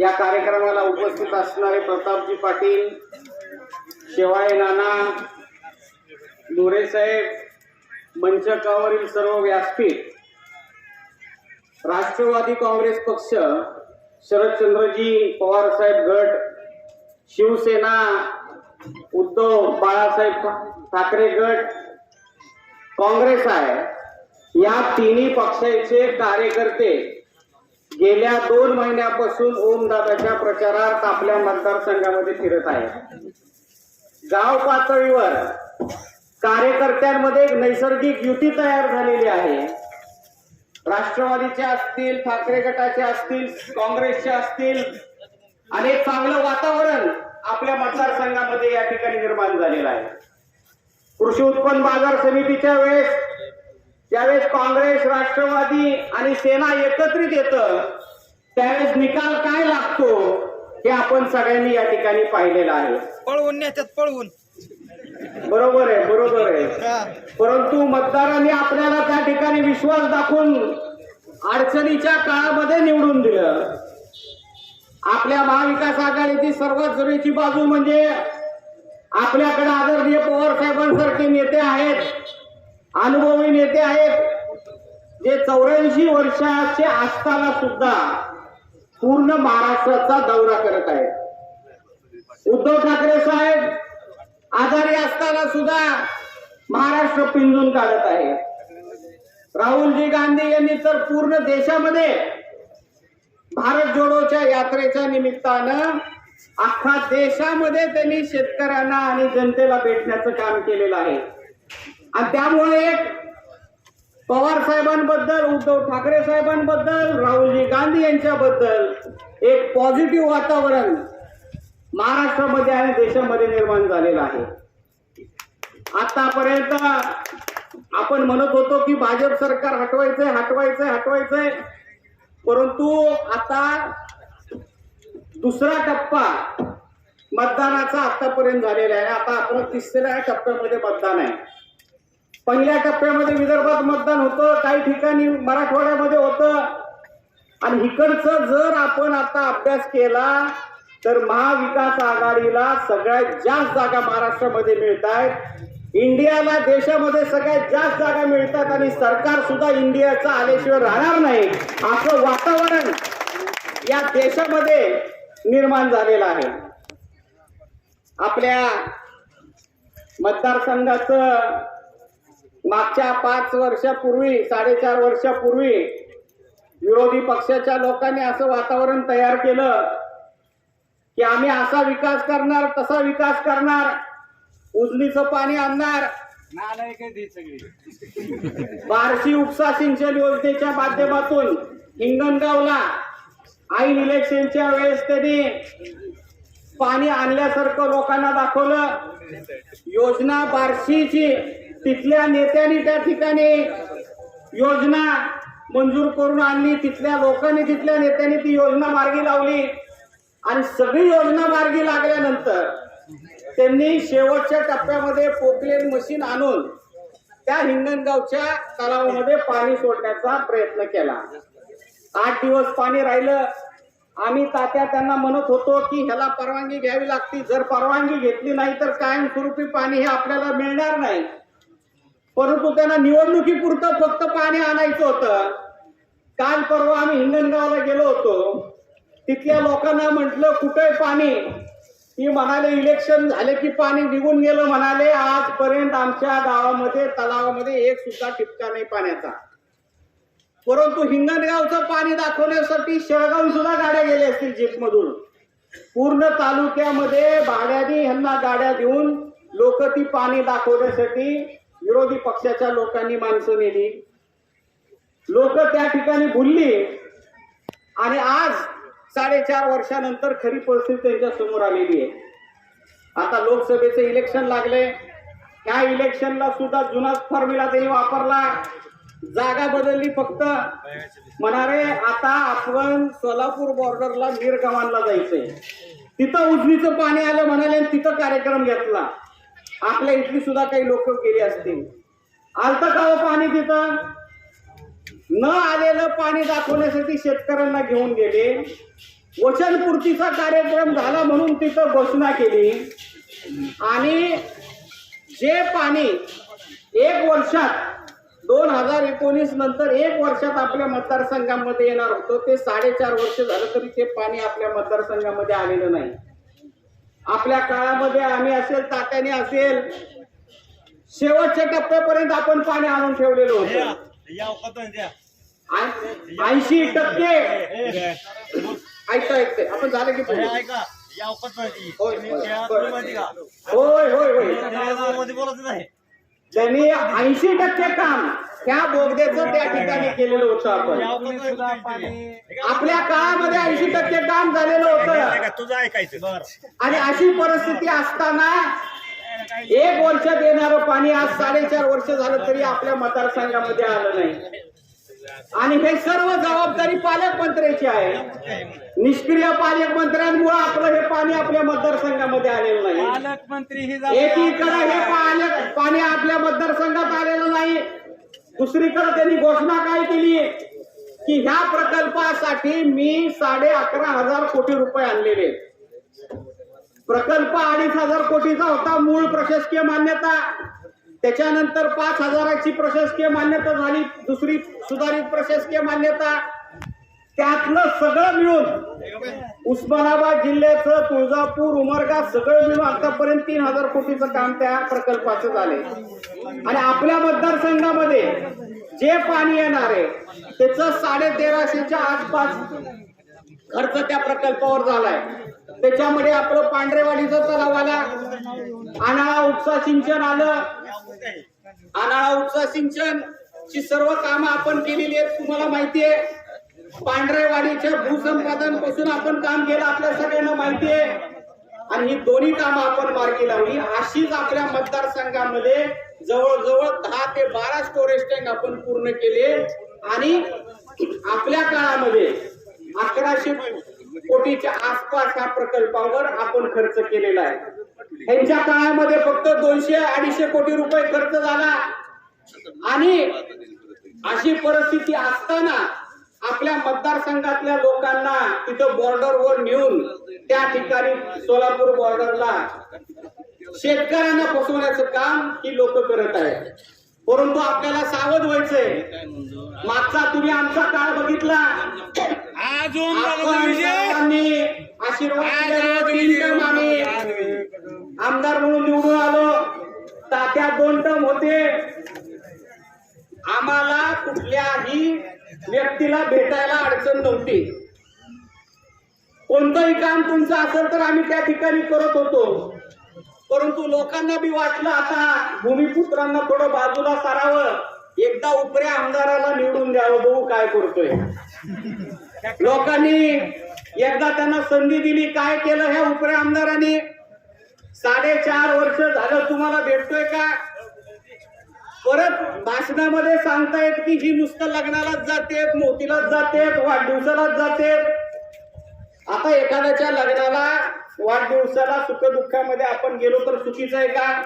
या कार्यक्रमाला उपस्थित असणारे प्रतापजी पाटील शेवाळे नाना मोरे साहेब मंचकावरील सर्व व्यासपीठ राष्ट्रवादी काँग्रेस पक्ष शरदचंद्रजी पवार साहेब गट शिवसेना उद्धव बाळासाहेब ठाकरे गट काँग्रेस आहे. या तिन्ही पक्षाचे कार्यकर्ते गेल्या दोन महिन्यापासून ओमदादाच्या प्रचारात आपल्या मतदारसंघामध्ये फिरत आहे. गाव पातळीवर कार्यकर्त्यांमध्ये एक नैसर्गिक युती तयार झालेली आहे. राष्ट्रवादीचे असतील ठाकरे गटाचे असतील काँग्रेसचे असतील आणि एक चांगलं वातावरण आपल्या मतदारसंघामध्ये या ठिकाणी निर्माण झालेलं आहे. कृषी उत्पन्न बाजार समितीच्या वेळेस ज्यावेळेस काँग्रेस राष्ट्रवादी आणि सेना एकत्रित येतं त्यावेळेस निकाल काय लागतो हे आपण सगळ्यांनी या ठिकाणी पाहिलेलं आहे. पळवून नेत्यात पळवून. बरोबर आहे बरोबर आहे. परंतु मतदारांनी आपल्याला त्या ठिकाणी विश्वास दाखवून अडचणीच्या काळामध्ये निवडून दिलं. आपल्या महाविकास आघाडीची सर्वात जरुरीची बाजू म्हणजे आपल्याकडे आदरणीय पवार साहेबांसारखे नेते आहेत. अनुभवी नेते आहेत. जे चौऱ्याऐंशी वर्षाचे असताना सुद्धा पूर्ण महाराष्ट्राचा दौरा करत आहेत. उद्धव ठाकरे साहेब आजारी असताना सुद्धा महाराष्ट्र पिंजून काढत आहे राहुलजी गांधी यांनी तर पूर्ण देशामध्ये भारत जोडोच्या यात्रेच्या निमित्तानं अख्खा देशामध्ये त्यांनी शेतकऱ्यांना आणि जनतेला भेटण्याचं काम केलेलं आहे. आणि त्यामुळे एक पवार साहेबांबद्दल उद्धव ठाकरे साहेबांबद्दल राहुलजी गांधी यांच्याबद्दल एक पॉझिटिव्ह वातावरण महाराष्ट्रामध्ये आणि देशामध्ये निर्माण झालेलं आहे. आतापर्यंत आपण म्हणत होतो की भाजप सरकार हटवायचंय हटवायचंय हटवायचंय. परंतु आता दुसरा टप्पा मतदानाचा आतापर्यंत झालेला आहे. आता आपण तिसऱ्या टप्प्यामध्ये मतदान आहे. पहिल्या टप्प्यामध्ये विदर्भात मतदान होतं काही ठिकाणी मराठवाड्यामध्ये होतं. आणि इकडचं जर आपण आता अभ्यास केला तर महाविकास आघाडीला सगळ्यात जास्त जागा महाराष्ट्रामध्ये मिळत आहेत इंडियाला देशामध्ये सगळ्यात जास्त जागा मिळतात आणि सरकार सुद्धा इंडियाचं आल्याशिवाय राहणार नाही असं वातावरण या देशामध्ये निर्माण झालेलं आहे. आपल्या मतदारसंघाचं मागच्या पाच वर्षापूर्वी साडेचार वर्षापूर्वी विरोधी पक्षाच्या लोकांनी असं वातावरण तयार केलं की आम्ही असा विकास करणार तसा विकास करणार उजनीचं पाणी आणणार. बार्शी उपसा सिंचन योजनेच्या माध्यमातून हिंगणगावला ऐन इलेक्शनच्या वेळेस त्यांनी पाणी आणल्यासारखं लोकांना दाखवलं. योजना बार्शीची तिथल्या नेत्यांनी त्या ठिकाणी योजना मंजूर करून आणली. तिथल्या लोकांनी तिथल्या नेत्यांनी ती योजना मार्गी लावली. आणि सगळी योजना मार्गी लागल्यानंतर त्यांनी शेवटच्या टप्प्यामध्ये पोकलेन मशीन आणून त्या हिंगणगावच्या तलावामध्ये पाणी सोडण्याचा प्रयत्न केला. आठ दिवस पाणी राहिलं. आम्ही तात्या त्यांना म्हणत होतो की ह्याला परवानगी घ्यावी लागती. जर परवानगी घेतली नाही तर कायमस्वरूपी पाणी हे आपल्याला मिळणार नाही. परंतु त्यांना निवडणुकीपुरतं फक्त पाणी आणायचं होतं. काल परवा आम्ही हिंगणगावला गेलो होतो. तिथल्या लोकांना म्हटलं कुठे पाणी? ती म्हणाले इलेक्शन झाले की पाणी निघून गेलं म्हणाले. आजपर्यंत आमच्या गावामध्ये तलावामध्ये एक सुद्धा टिपका नाही पाण्याचा. परंतु हिंगणगावचं पाणी दाखवण्यासाठी शेळगाव सुद्धा गाड्या गेल्या असतील जीपमधून. पूर्ण तालुक्यामध्ये भाड्याने ह्यांना गाड्या देऊन लोक ती पाणी दाखवण्यासाठी विरोधी पक्षाच्या लोकांनी माणसं नेली. लोक त्या ठिकाणी भुलली. आणि आज साडेचार वर्षानंतर खरी परिस्थिती त्यांच्यासमोर आलेली आहे. आता लोकसभेचं इलेक्शन लागले त्या इलेक्शनला सुद्धा जुनाच फॉर्म्युला त्यांनी वापरला. जागा बदलली फक्त. म्हणारे आता आपण सोलापूर बॉर्डरला मीरगावांना जायचंय. तिथं उजनीचं पाणी आलं म्हणाले आणि तिथं कार्यक्रम घेतला. आपल्या इथली सुद्धा काही लोक गेली असतील. आलत का हो पाणी तिथं. न आलेलं पाणी दाखवण्यासाठी शेतकऱ्यांना घेऊन गेले. वचनपूर्तीचा कार्यक्रम झाला म्हणून तिथं घोषणा केली. आणि जे पाणी एक वर्षात दोन हजार एकोणीस नंतर एक वर्षात आपल्या मतदारसंघामध्ये येणार होतं ते साडेचार वर्ष झालं तरी ते पाणी आपल्या मतदारसंघामध्ये आलेलं नाही. आपल्या काळामध्ये आम्ही असेल तात्याने असेल शेवटच्या टप्प्यापर्यंत आपण पाणी आणून ठेवलेलं होतं. ऐंशी टक्के. ऐकतं ऐकतंय आपण झालं की होय होय होय त्यांनी ऐंशी टक्के काम ह्या बोगद्याचं त्या ठिकाणी केलेलं होतं आपण. आपल्या काळामध्ये ऐंशी टक्के काम झालेलं होतं. तुझं ऐकायचं. आणि अशी परिस्थिती असताना एक वर्षात येणारं पाणी आज साडेचार वर्ष झालं तरी आपल्या मतदारसंघामध्ये आलं नाही. आणि हे सर्व जबाबदारी पालकमंत्र्याची आहे. निष्क्रिय पालकमंत्र्यांमुळे आपलं हे पाणी आपल्या मतदारसंघामध्ये आलेलं नाही. पालकमंत्री ही एकीकडे हे पालक पाणी आपल्या मतदारसंघात आलेलं नाही दुसरीकडे त्यांनी घोषणा काय केली? की ह्या प्रकल्पासाठी मी साडे अकरा हजार कोटी रुपये आणलेले. प्रकल्प अडीच हजार कोटीचा होता मूळ प्रशासकीय मान्यता. त्याच्यानंतर पाच हजाराची प्रशासकीय मान्यता झाली दुसरी सुधारित प्रशासकीय मान्यता. त्यातलं सगळं मिळून उस्मानाबाद जिल्ह्याचं तुळजापूर उमरगा सगळं मिळून आतापर्यंत तीन हजार कोटीचं काम त्या प्रकल्पाचं झाले आणि आपल्या मतदारसंघामध्ये जे पाणी येणार आहे त्याचं साडे तेराशेच्या आसपास खर्च त्या प्रकल्पावर झालाय. त्याच्यामध्ये आपलं पांढरेवाडीचं तलाव आला आणाळा उपसा सिंचन आलं. आणाळा उपसा सिंचन ची सर्व कामं आपण केलेली आहेत तुम्हाला माहिती आहे. पांढरेवाडीच्या भूसंपादनपासून आपण काम केलं आपल्या सगळ्यांना माहिती आहे. आणि ही दोन्ही कामं आपण मार्गी लावली. अशीच आपल्या मतदारसंघामध्ये जवळजवळ दहा ते बारा स्टोरेज टँक आपण पूर्ण केले. आणि आपल्या काळामध्ये अकराशे कोटीच्या आसपास ह्या प्रकल्पावर आपण खर्च केलेला आहे. त्यांच्या काळामध्ये फक्त दोनशे अडीचशे कोटी रुपये खर्च झाला. आणि अशी परिस्थिती असताना आपल्या मतदारसंघातल्या लोकांना तिथं बॉर्डरवर नेऊन त्या ठिकाणी सोलापूर बॉर्डरला शेतकऱ्यांना फसवण्याचं काम ही लोक करत आहेत. परंतु आपल्याला सावध व्हायचंय. मागचा तुम्ही आमचा काळ बघितला. आमदार म्हणून निवडून आलो. तात्या दोन टर्म होते. आम्हाला कुठल्याही व्यक्तीला भेटायला अडचण नव्हती. कोणतंही काम तुमचं असेल तर आम्ही त्या ठिकाणी करत होतो. परंतु लोकांना बी वाटलं आता भूमिपुत्रांना थोडं बाजूला सारावं. एकदा उपऱ्या आमदाराला निवडून द्यावं बघू काय करतोय. लोकांनी एकदा त्यांना संधी दिली काय केलं ह्या उपऱ्या आमदारांनी साडेचार वर्ष झालं तुम्हाला भेटतोय का? परत भाषणामध्ये सांगतायत की ही नुसतं लग्नालाच जातेत मोतीलाच जातेत वाढदिवसालाच जातेत. आता एखाद्याच्या लग्नाला वाढदिवसाला सुखदुःखामध्ये आपण गेलो तर चुकीचं आहे का?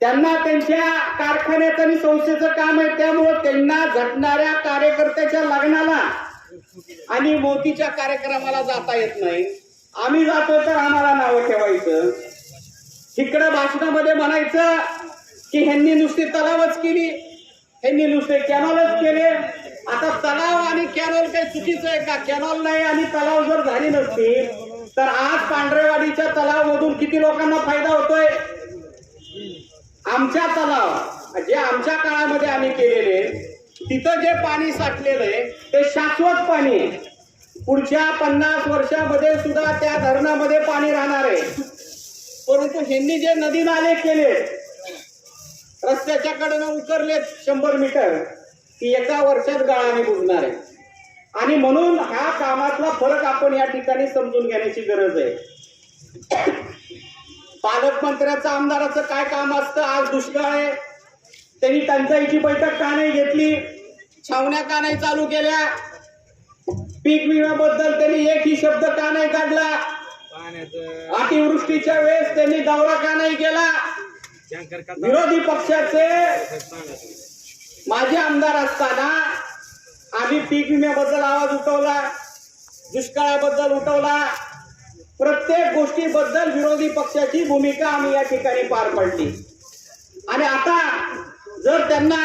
त्यांना त्यांच्या कारखान्याचं आणि संस्थेचं काम आहे त्यामुळं त्यांना झटणाऱ्या कार्यकर्त्याच्या लग्नाला आणि मोतीच्या कार्यक्रमाला जाता येत नाही. आम्ही जातो तर आम्हाला नावं ठेवायचं. तिकडं भाषणामध्ये म्हणायचं की ह्यांनी नुसती तलावच केली. ह्यांनी नुसते कॅनॉलच केले. आता तलाव आणि कॅनॉल काही चुकीचं आहे का? कॅनॉल नाही आणि तलाव जर झाली नसती तर आज पांढरेवाडीच्या तलाव मधून किती लोकांना फायदा होतोय? आमच्या तलाव जे आमच्या काळामध्ये आम्ही केलेले तिथं जे पाणी साठलेलं आहे ते शाश्वत पाणी आहे. पुढच्या पन्नास वर्षामध्ये सुद्धा त्या धरणामध्ये पाणी राहणार आहे. परंतु ह्यांनी जे नदी नाले केले रस्त्याच्या कडेनं उतरलेत शंभर मीटर ती एका वर्षात गाळाने बुजणार आहे. आणि म्हणून ह्या कामातला फरक आपण या ठिकाणी समजून घेण्याची गरज आहे. पालकमंत्र्याचं आमदाराचं काय काम असतं आज दुष्काळ आहे. त्यांनी टंचाईची बैठक का नाही घेतली? छावण्या का नाही चालू केल्या? पीक विम्याबद्दल त्यांनी एकही शब्द का नाही काढला? अतिवृष्टीच्या वेळेस त्यांनी दौरा का नाही केला? विरोधी पक्षाचे माझे आमदार असताना आम्ही पीक विम्याबद्दल आवाज उठवला दुष्काळाबद्दल उठवला. प्रत्येक गोष्टीबद्दल विरोधी पक्षाची भूमिका आम्ही या ठिकाणी पार पडली. आणि आता जर त्यांना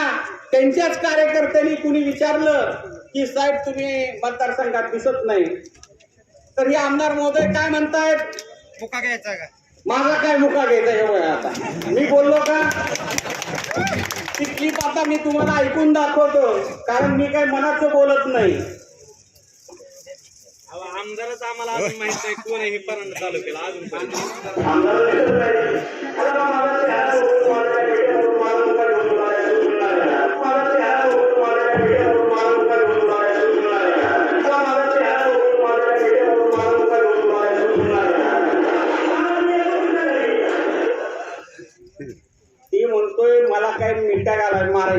त्यांच्याच कार्यकर्त्यांनी कुणी विचारलं की साहेब तुम्ही मतदारसंघात दिसत नाही तर हे आमदार महोदय काय म्हणतायत? मुका घ्यायचा का? माझा काय मुका घ्यायचा एवढं आता? मी बोललो का? ती क्लिप आता मी तुम्हाला ऐकून दाखवतो कारण मी काय मनाचं बोलत नाही. आमदारच आम्हाला अजून माहीत नाही कोण आहे हे पर्यंत चालू केलं अजून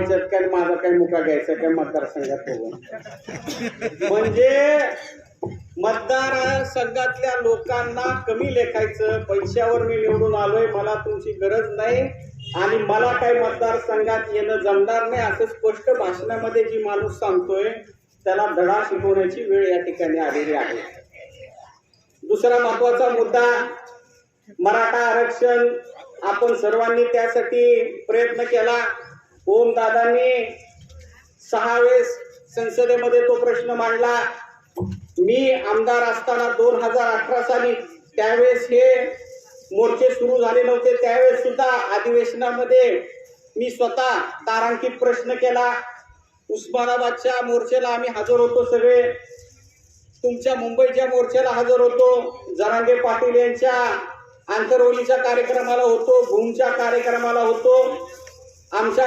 घालाय काय माझा काय मुका घ्यायचा काय मतदारसंघात बघून. म्हणजे मतदार संघातल्या लोकांना कमी लेखायचं पैशावर मी निवडून आलोय मला तुमची गरज नाही आणि मला काही मतदारसंघात येणं जमणार नाही असं स्पष्ट भाषणामध्ये जी माणूस सांगतोय त्याला धडा शिकवण्याची वेळ या ठिकाणी आलेली आहे. दुसरा महत्त्वाचा मुद्दा मराठा आरक्षण आपण सर्वांनी त्यासाठी प्रयत्न केला. ओम दादांनी सहा वेळेस संसदेमध्ये तो प्रश्न मांडला. मी आमदार असताना दोन हजार अठरा साली त्यावेळेस हे मोर्चे सुरू झाले नव्हते. त्यावेळेस सुद्धा अधिवेशनामध्ये मी स्वतः तारांकित प्रश्न केला. उस्मानाबादच्या मोर्चेला आम्ही हजर होतो सगळे. तुमच्या मुंबईच्या मोर्चाला हजर होतो. जरांगे पाटील यांच्या आंतरवलीच्या कार्यक्रमाला होतो. भूमच्या कार्यक्रमाला होतो. आमच्या